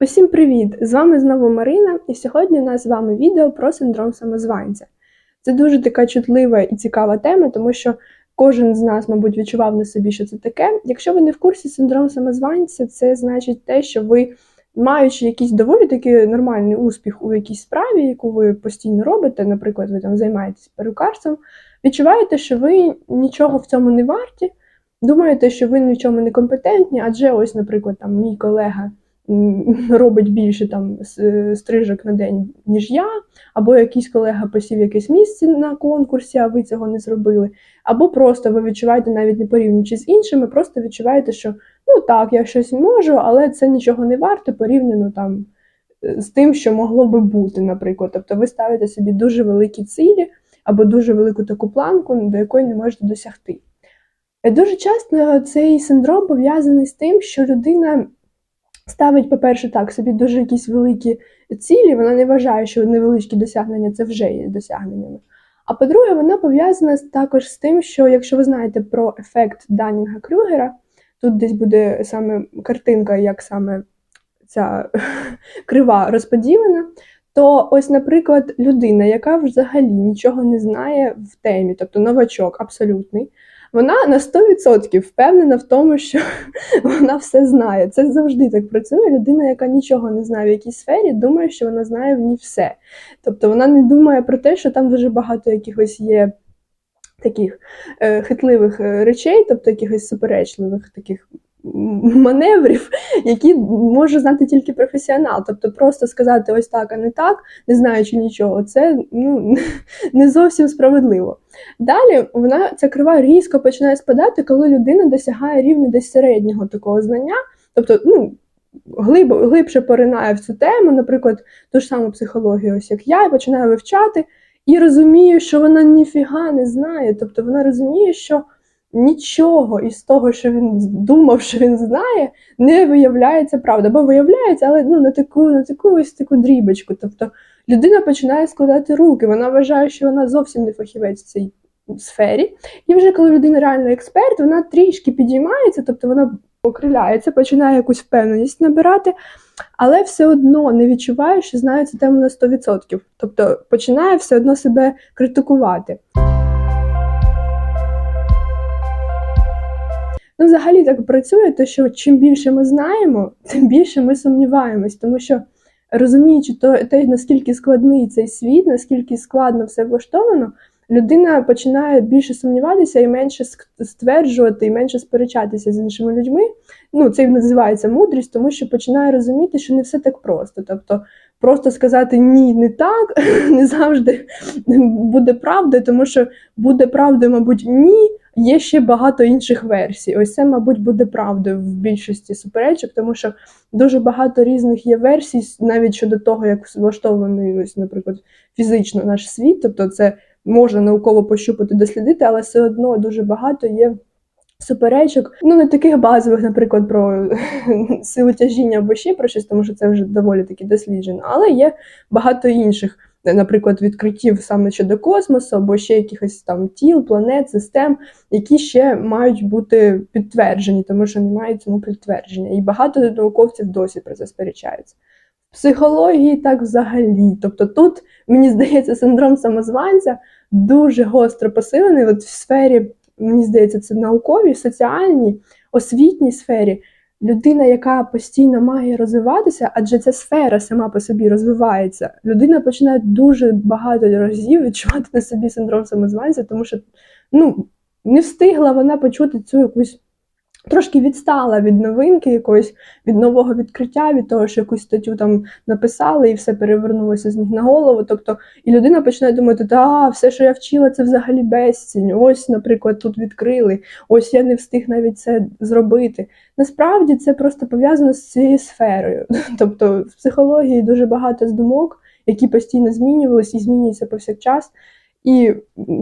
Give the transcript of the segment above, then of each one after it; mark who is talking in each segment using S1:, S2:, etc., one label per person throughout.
S1: Усім привіт! З вами знову Марина, і сьогодні у нас з вами відео про синдром самозванця. Це дуже така чутлива і цікава тема, тому що кожен з нас, мабуть, відчував на собі, що це таке. Якщо ви не в курсі синдром самозванця, це значить те, що ви, маючи якийсь доволі такий нормальний успіх у якійсь справі, яку ви постійно робите, наприклад, ви там займаєтесь перукарством, відчуваєте, що ви нічого в цьому не варті, думаєте, що ви ні в чому не компетентні, адже ось, наприклад, там мій колега робить більше там стрижок на день, ніж я, або якийсь колега посів якесь місце на конкурсі, а ви цього не зробили. Або просто ви відчуваєте, навіть не порівнюючи з іншими, просто відчуваєте, що ну так, я щось можу, але це нічого не варто порівняно там е, з тим, що могло би бути, наприклад. Тобто ви ставите собі дуже великі цілі або дуже велику таку планку, до якої не можете досягти. Е, Дуже часто цей синдром пов'язаний з тим, що людина ставить, по-перше, так, собі дуже якісь великі цілі, вона не вважає, що невеличкі досягнення це вже є досягненнями. А по-друге, вона пов'язана також з тим, що якщо ви знаєте про ефект Данінга Крюгера, тут десь буде саме картинка, як саме ця крива розподілена. То ось, наприклад, людина, яка взагалі нічого не знає в темі, тобто новачок абсолютний, вона на 100% впевнена в тому, що вона все знає. Це завжди так працює. Людина, яка нічого не знає в якійсь сфері, думає, що вона знає в ній все. Тобто вона не думає про те, що там дуже багато якихось є таких е, хитливих е, речей, тобто якихось суперечливих таких маневрів, які може знати тільки професіонал. Тобто просто сказати ось так, а не так, не знаючи нічого, це ну, не зовсім справедливо. Далі вона ця крива різко починає спадати, коли людина досягає рівня десь середнього такого знання, тобто, ну. Глиб, глибше поринає в цю тему, наприклад, ту ж саму психологію, ось як я, і починаю вивчати, і розумію, що вона ніфіга не знає. Тобто вона розуміє, що нічого із того, що він думав, що він знає, не виявляється правда. Бо виявляється, але ну, на таку, на таку ось таку дрібочку. Тобто людина починає складати руки, вона вважає, що вона зовсім не фахівець в цій сфері. І вже коли людина реально експерт, вона трішки підіймається, тобто вона окриляється, починає якусь впевненість набирати, але все одно не відчуває, що знає цю тему на 100%. Тобто починає все одно себе критикувати. Взагалі так працює, то що чим більше ми знаємо, тим більше ми сумніваємось, тому що розуміючи то, те, наскільки складний цей світ, наскільки складно все влаштовано, людина починає більше сумніватися і менше стверджувати, і менше сперечатися з іншими людьми. Ну, це і називається мудрість, тому що починає розуміти, що не все так просто. Тобто, просто сказати ні, не так не завжди буде правдою, тому що буде правдою, мабуть, ні. Є ще багато інших версій. Ось це, мабуть, буде правдою в більшості суперечок, тому що дуже багато різних є версій, навіть щодо того, як влаштований, ось, наприклад, фізично наш світ. Тобто, це можна науково пощупати, дослідити, але все одно дуже багато є. Суперечок, ну не таких базових, наприклад, про силу тяжіння або ще про щось, тому що це вже доволі таки досліджено. Але є багато інших, наприклад, відкриттів саме щодо космосу, або ще якихось там тіл, планет, систем, які ще мають бути підтверджені, тому що немає цьому підтвердження. І багато науковців досі про це сперечаються. В психології так взагалі. Тобто тут, мені здається, синдром самозванця дуже гостро посилений от в сфері, мені здається, це науковій, соціальній, освітній сфері. Людина, яка постійно має розвиватися, адже ця сфера сама по собі розвивається, людина починає дуже багато разів відчувати на собі синдром самозванця, тому що ну, не встигла вона почути цю якусь трошки відстала від новинки, якоїсь від нового відкриття, від того, що якусь статтю там написали, і все перевернулося з ніг на голову. Тобто, і людина починає думати, та все, що я вчила, це взагалі безцінь. Ось, наприклад, тут відкрили, ось я не встиг навіть це зробити. Насправді це просто пов'язано з цією сферою. Тобто, в психології дуже багато з думок, які постійно змінювалися і змінюються повсякчас. І,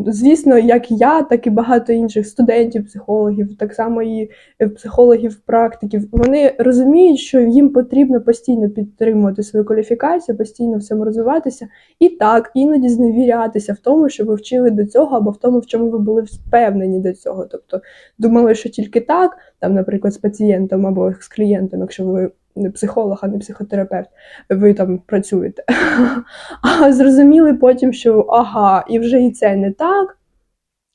S1: звісно, як я, так і багато інших студентів, психологів, так само і е, психологів, практиків, вони розуміють, що їм потрібно постійно підтримувати свою кваліфікацію, постійно в цьому розвиватися, і так іноді зневірятися в тому, що ви вчили до цього, або в тому, в чому ви були впевнені до цього. Тобто думали, що тільки так, там, наприклад, з пацієнтом або з клієнтом, якщо ви не психолог, а не психотерапевт, ви там працюєте. А зрозуміли потім, що ага, і вже і це не так.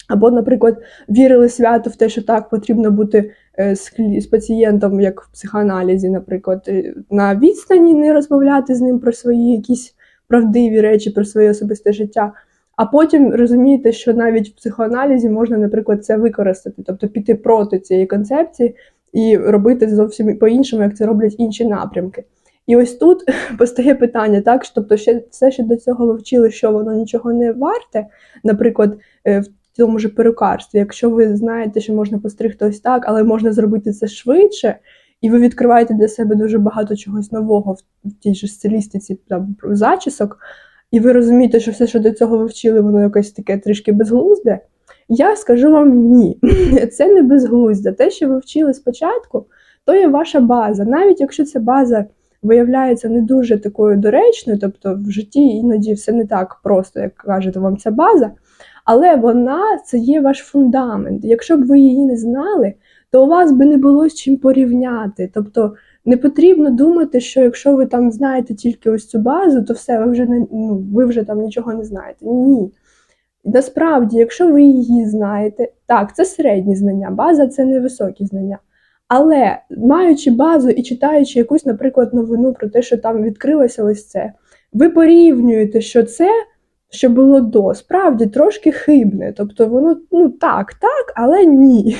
S1: Або, наприклад, вірили свято в те, що так потрібно бути е, з, пацієнтом, як в психоаналізі, наприклад, е, на відстані не розмовляти з ним про свої якісь правдиві речі, про своє особисте життя. А потім розумієте, що навіть в психоаналізі можна, наприклад, це використати, тобто піти проти цієї концепції і робити зовсім по-іншому, як це роблять інші напрямки. І ось тут постає питання, так, що, тобто ще все, що до цього ви вчили, що воно нічого не варте, наприклад, е, в цьому ж перукарстві, якщо ви знаєте, що можна постригти ось так, але можна зробити це швидше, і ви відкриваєте для себе дуже багато чогось нового в, тій же стилістиці там, зачісок, і ви розумієте, що все, що до цього ви вчили, воно якесь таке трішки безглузде. Я скажу вам ні, це не безглуздя. Те, що ви вчили спочатку, то є ваша база. Навіть якщо ця база виявляється не дуже такою доречною, тобто в житті іноді все не так просто, як каже вам ця база, але вона це є ваш фундамент. Якщо б ви її не знали, то у вас би не було з чим порівняти. Тобто не потрібно думати, що якщо ви там знаєте тільки ось цю базу, то все, ви вже не ну, ви вже там нічого не знаєте. Ні. Насправді, якщо ви її знаєте, так, це середні знання, база це невисокі знання. Але маючи базу і читаючи якусь, наприклад, новину про те, що там відкрилося ось це, ви порівнюєте, що це, що було до, справді трошки хибне. Тобто воно ну так, так, але ні.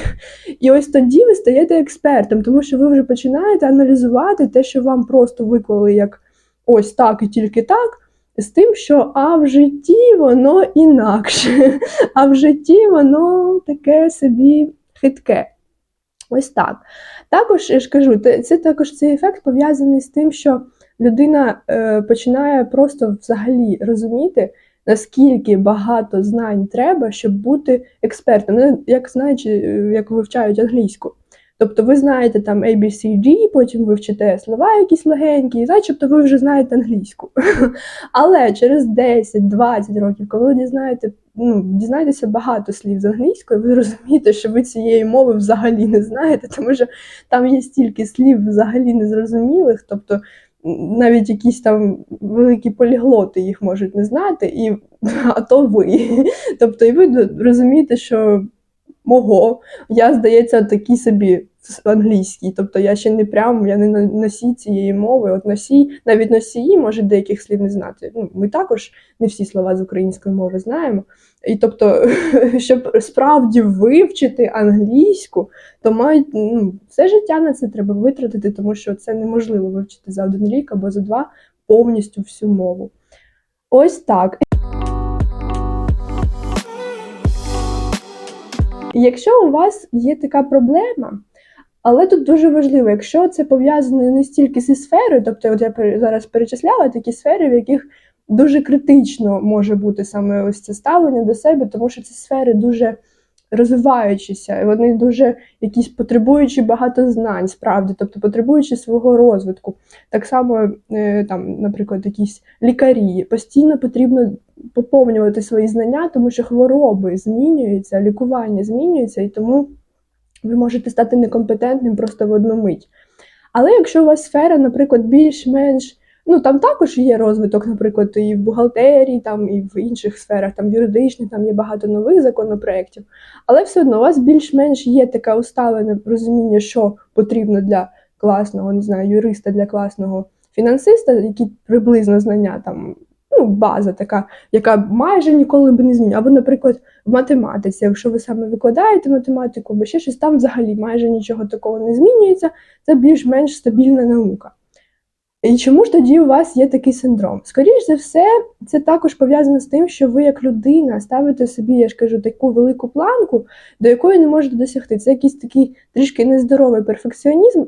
S1: І ось тоді ви стаєте експертом, тому що ви вже починаєте аналізувати те, що вам просто виклали як ось так і тільки так з тим, що а в житті воно інакше, а в житті воно таке собі хитке. Ось так. Також я ж кажу, це також цей ефект пов'язаний з тим, що людина е, починає просто взагалі розуміти, наскільки багато знань треба, щоб бути експертом. Ну, як знаючи, е, як вивчають англійську. Тобто ви знаєте там ABCD, потім ви вчите слова якісь легенькі, і начебто ви вже знаєте англійську. Але через 10-20 років, коли ви дізнаєте, ну, дізнаєтеся багато слів з англійської, ви розумієте, що ви цієї мови взагалі не знаєте, тому що там є стільки слів взагалі незрозумілих, тобто навіть якісь там великі поліглоти їх можуть не знати, і, а то ви. Тобто, і ви розумієте, що мого, я, здається, такий собі англійський. Тобто я ще не прям, я не носій цієї мови. От носій, навіть носії може деяких слів не знати. Ну, ми також не всі слова з української мови знаємо. І тобто, щоб справді вивчити англійську, то мають ну, все життя на це треба витратити, тому що це неможливо вивчити за один рік або за два повністю всю мову. Ось так. І Якщо у вас є така проблема, але тут дуже важливо, якщо це пов'язане не стільки зі сферою, тобто, от я зараз перечисляла такі сфери, в яких дуже критично може бути саме ось це ставлення до себе, тому що ці сфери дуже розвиваючіся, і вони дуже якісь потребуючі багато знань, справді, тобто потребуючи свого розвитку. Так само, е, там, наприклад, якісь лікарі постійно потрібно поповнювати свої знання, тому що хвороби змінюються, лікування змінюється, і тому ви можете стати некомпетентним просто в одну мить. Але якщо у вас сфера, наприклад, більш-менш, ну там також є розвиток, наприклад, і в бухгалтерії, там і в інших сферах, там юридичних, там є багато нових законопроєктів, але все одно у вас більш-менш є таке усталене розуміння, що потрібно для класного, не знаю, юриста, для класного фінансиста, які приблизно знання там. Ну, база така, яка майже ніколи би не змінює. Або, наприклад, в математиці, якщо ви саме викладаєте математику, або ще щось там взагалі майже нічого такого не змінюється, це більш-менш стабільна наука. І чому ж тоді у вас є такий синдром? Скоріше за все, це також пов'язано з тим, що ви як людина ставите собі, я ж кажу, таку велику планку, до якої не можете досягти. Це якийсь такий трішки нездоровий перфекціонізм,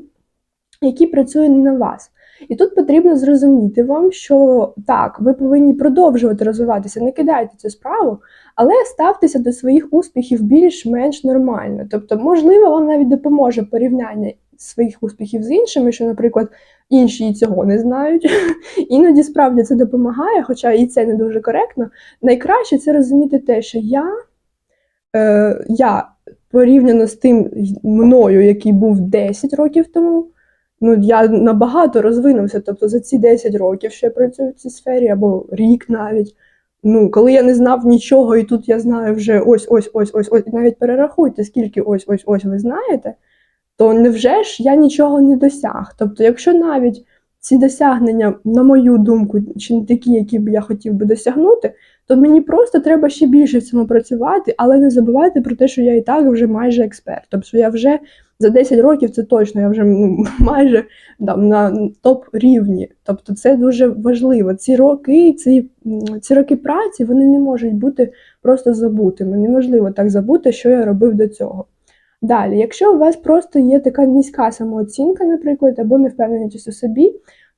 S1: який працює не на вас. І тут потрібно зрозуміти вам, що так, ви повинні продовжувати розвиватися, не кидайте цю справу, але ставтеся до своїх успіхів більш-менш нормально. Тобто, можливо, вам навіть допоможе порівняння своїх успіхів з іншими, що, наприклад, інші і цього не знають. Іноді справді це допомагає, хоча і це не дуже коректно. Найкраще це розуміти те, що я е, я порівняно з тим мною, який був 10 років тому, ну я набагато розвинувся. Тобто за ці 10 років, що я працюю в цій сфері, або рік навіть. Ну, коли я не знав нічого, і тут я знаю вже ось, ось, ось, ось, ось. І навіть перерахуйте, скільки ось, ось, ось ви знаєте, то невже ж я нічого не досяг? Тобто, якщо навіть ці досягнення, на мою думку, чи не такі, які б я хотів би досягнути, то мені просто треба ще більше в цьому працювати, але не забувати про те, що я і так вже майже експерт. Тобто я вже за 10 років це точно, я вже ну, майже там, на топ рівні. Тобто це дуже важливо. Ці роки, ці, ці роки праці вони не можуть бути просто забутими. Неможливо так забути, що я робив до цього. Далі, якщо у вас просто є така низька самооцінка, наприклад, або невпевненість у собі,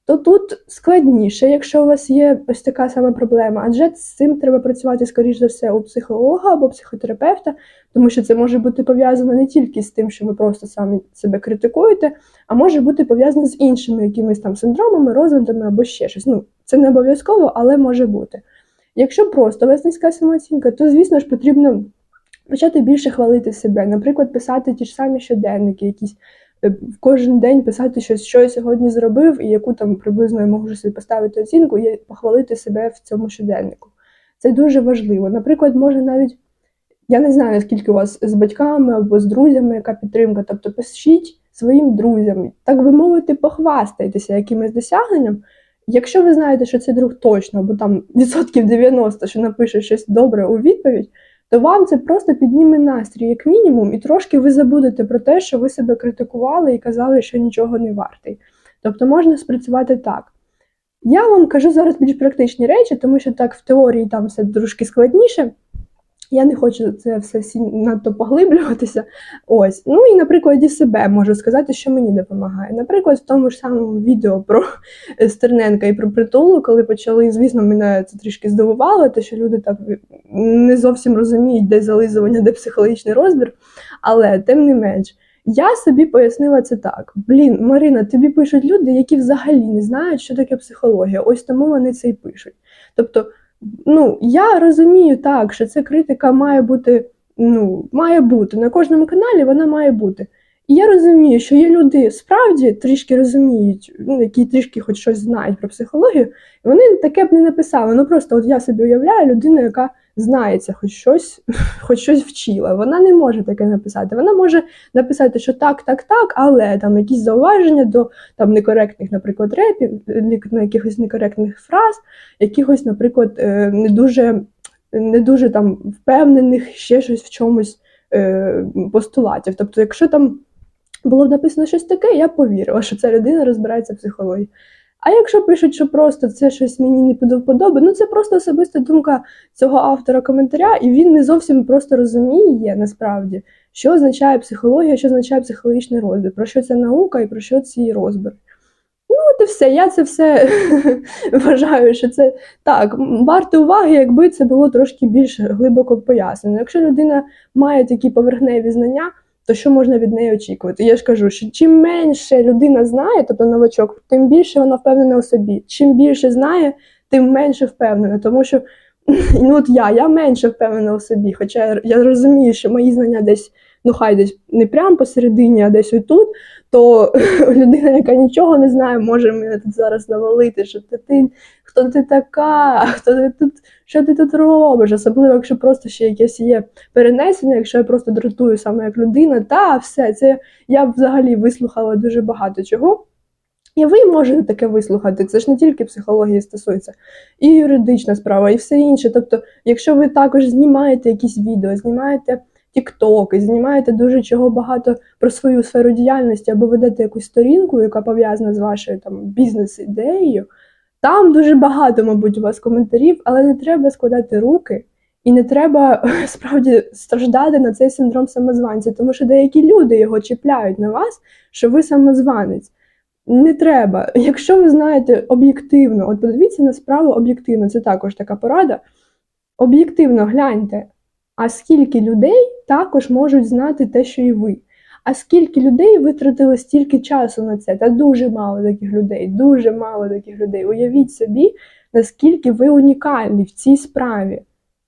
S1: то тут складніше, якщо у вас є ось така сама проблема, адже з цим треба працювати, скоріш за все, у психолога або психотерапевта, тому що це може бути пов'язано не тільки з тим, що ви просто самі себе критикуєте, а може бути пов'язано з іншими якимись там синдромами, розладами або ще щось. Ну, це не обов'язково, але може бути. Якщо просто у вас низька самооцінка, то, звісно ж, потрібно почати більше хвалити себе. Наприклад, писати ті ж самі щоденники, якісь кожен день писати щось, що я сьогодні зробив, і яку там приблизно я можу собі поставити оцінку, і похвалити себе в цьому щоденнику. Це дуже важливо. Наприклад, може навіть. Я не знаю, наскільки у вас з батьками або з друзями, яка підтримка. Тобто пишіть своїм друзям, так би мовити, похвастайтеся якимось досягненням. Якщо ви знаєте, що цей друг точно, або там відсотків 90, що напише щось добре у відповідь, то вам це просто підніме настрій, як мінімум, і трошки ви забудете про те, що ви себе критикували і казали, що нічого не вартий. Тобто можна спрацювати так. Я вам кажу зараз більш практичні речі, тому що так в теорії там все трошки складніше. Я не хочу це все надто поглиблюватися. Ось. Ну і на прикладі себе можу сказати, що мені допомагає. Наприклад, в тому ж самому відео про Стерненка і про притулу, коли почали, звісно, мене це трішки здивувало, те, що люди так не зовсім розуміють, де зализування, де психологічний розбір. Але тим не менш, я собі пояснила це так: блін, Марина, тобі пишуть люди, які взагалі не знають, що таке психологія. Ось тому вони це і пишуть. Тобто. Ну, я розумію так, що ця критика має бути, ну, має бути на кожному каналі, вона має бути. І я розумію, що є люди справді трішки розуміють, ну, які трішки хоч щось знають про психологію, і вони таке б не написали. Ну просто от я собі уявляю людину, яка знається, хоч щось, хоч щось вчила. Вона не може таке написати. Вона може написати, що так, так, так, але там якісь зауваження до там некоректних, наприклад, репів, на якихось некоректних фраз, якихось, наприклад, е, не дуже не дуже там впевнених ще щось в чомусь е, постулатів. Тобто, якщо там було написано щось таке, я повірила, що ця людина розбирається в психології. А якщо пишуть, що просто це щось мені не до ну це просто особиста думка цього автора коментаря, і він не зовсім просто розуміє насправді, що означає психологія, що означає психологічний розбір, про що це наука і про що ці розбір. Ну, от і все. Я це все вважаю, що це так, варто уваги, якби це було трошки більш глибоко пояснено. Якщо людина має такі поверхневі знання, то що можна від неї очікувати? Я ж кажу, що чим менше людина знає, тобто новачок, тим більше вона впевнена у собі. Чим більше знає, тим менше впевнена. Тому що ну от я, я менше впевнена у собі. Хоча я, розумію, що мої знання десь, ну хай десь не прямо посередині, а десь отут, то людина, яка нічого не знає, може мене тут зараз навалити, що ти, хто ти така, хто ти тут, що ти тут робиш? Особливо, якщо просто ще якесь є перенесення, якщо я просто дратую саме як людина, та все, це я взагалі вислухала дуже багато чого. І ви можете таке вислухати. Це ж не тільки психології стосується, і юридична справа, і все інше. Тобто, якщо ви також знімаєте якісь відео, знімаєте тіктоки, знімаєте дуже чого багато про свою сферу діяльності, або ведете якусь сторінку, яка пов'язана з вашою там бізнес-ідеєю, там дуже багато, мабуть, у вас коментарів, але не треба складати руки. І не треба справді страждати на цей синдром самозванця, тому що деякі люди його чіпляють на вас, що ви самозванець. Не треба. Якщо ви знаєте об'єктивно, от подивіться на справу об'єктивно, це також така порада. Об'єктивно гляньте, а скільки людей також можуть знати те, що і ви. А скільки людей витратили стільки часу на це? Та дуже мало таких людей, дуже мало таких людей. Уявіть собі, наскільки ви унікальні в цій справі.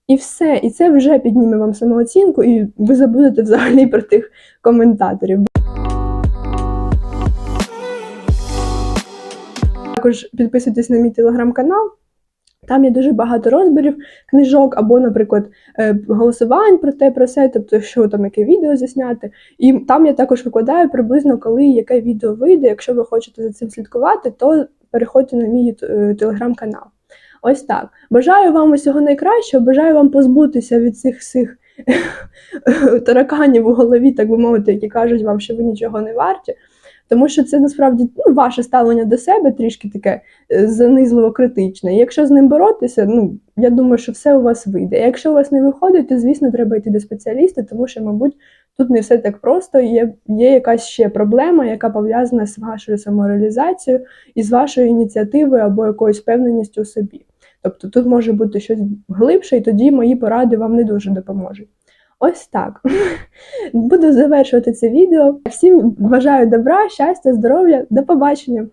S1: І все, і це вже підніме вам самооцінку, і ви забудете взагалі про тих коментаторів. Також підписуйтесь на мій телеграм-канал. Там є дуже багато розбірів книжок, або, наприклад, е, голосувань про те, про все, тобто, що там яке відео засняти. І там я також викладаю приблизно, коли яке відео вийде. Якщо ви хочете за цим слідкувати, то переходьте на мій е, телеграм-канал. Ось так. Бажаю вам усього найкращого, бажаю вам позбутися від цих всіх тараканів у голові, так би мовити, які кажуть вам, що ви нічого не варті. Тому що це насправді ну, ваше ставлення до себе трішки таке е, занизливо критичне. Якщо з ним боротися, ну я думаю, що все у вас вийде. А якщо у вас не виходить, то звісно треба йти до спеціаліста, тому що, мабуть, тут не все так просто. Є, є якась ще проблема, яка пов'язана з вашою самореалізацією і з вашою ініціативою або якоюсь впевненістю у собі. Тобто тут може бути щось глибше, і тоді мої поради вам не дуже допоможуть. Ось так. Буду завершувати це відео. Всім бажаю добра, щастя, здоров'я, до побачення!